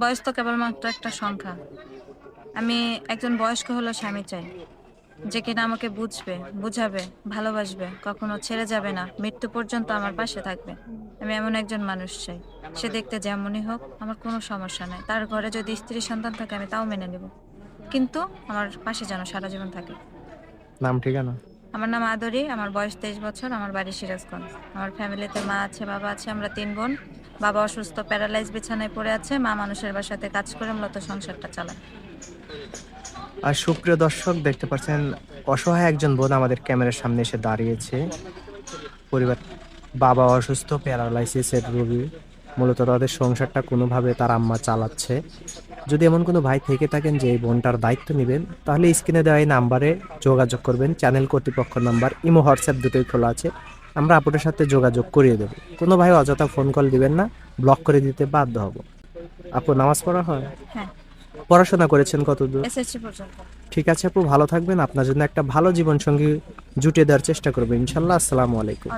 বয়স তো কেবলমাত্র একটা সংখ্যা। আমি একজন বয়স্ক হলো স্বামী চাই। যে কিনা আমাকে বুঝবে বুঝাবে ভালোবাসবে কখনো ছেড়ে যাবে না মৃত্যু পর্যন্ত আমার পাশে থাকবে। আমি এমন একজন মানুষ চাই। সে দেখতে যেমনই হোক আমার কোনো সমস্যা নাই। তার ঘরে যদি স্ত্রী সন্তান থাকে আমি তাও মেনে নেব। কিন্তু আমার পাশে যেন সারা জীবন থাকে। নাম ঠিকানা? আমার নাম আদরি। আমার বয়স তেইশ বছর। আমার বাড়ি সিরাজগঞ্জ। আমার ফ্যামিলিতে মা আছে বাবা আছে আমরা তিন বোন। বাবা অসুস্থ প্যারালাইজ বিছানায় পড়ে আছে, মা মানুষের বাসাতে কাজ করে মূলত সংসারটা চালায়। আর সুপ্রিয় দর্শক, দেখতে পাচ্ছেন, অসহায় একজন বোন আমাদের ক্যামেরার সামনে এসে দাঁড়িয়েছে। পরিবার, বাবা অসুস্থ প্যারালাইসিসের রোগী। মূলত তাদের সংসারটা কোনোভাবে তার আম্মা চালাচ্ছে। যদি এমন কোনো ভাই থেকে থাকেন যে এই বোনটার দায়িত্ব নেবেন, তাহলে স্ক্রিনে দেওয়া এই নাম্বারে যোগাযোগ করবেন। চ্যানেল কর্তৃপক্ষ নাম্বার, ইমো, হোয়াটসঅ্যাপ দুটোই খোলা আছে। আমরা আপুটার সাথে যোগাযোগ করিয়ে দেবো। কোনো ভাই অযথা ফোন কল দিবেন না ব্লক করে দিতে বাধ্য হব। আপু নামাজ পড়া হয়? হ্যাঁ। পড়াশোনা করেছেন কতদূর? এসএসসি পর্যন্ত। ঠিক আছে আপু ভালো থাকবেন। আপনার জন্য একটা ভালো জীবন সঙ্গী জুটিয়ে দেওয়ার চেষ্টা করব। ইনশাল্লাহ আসসালামু আলাইকুম।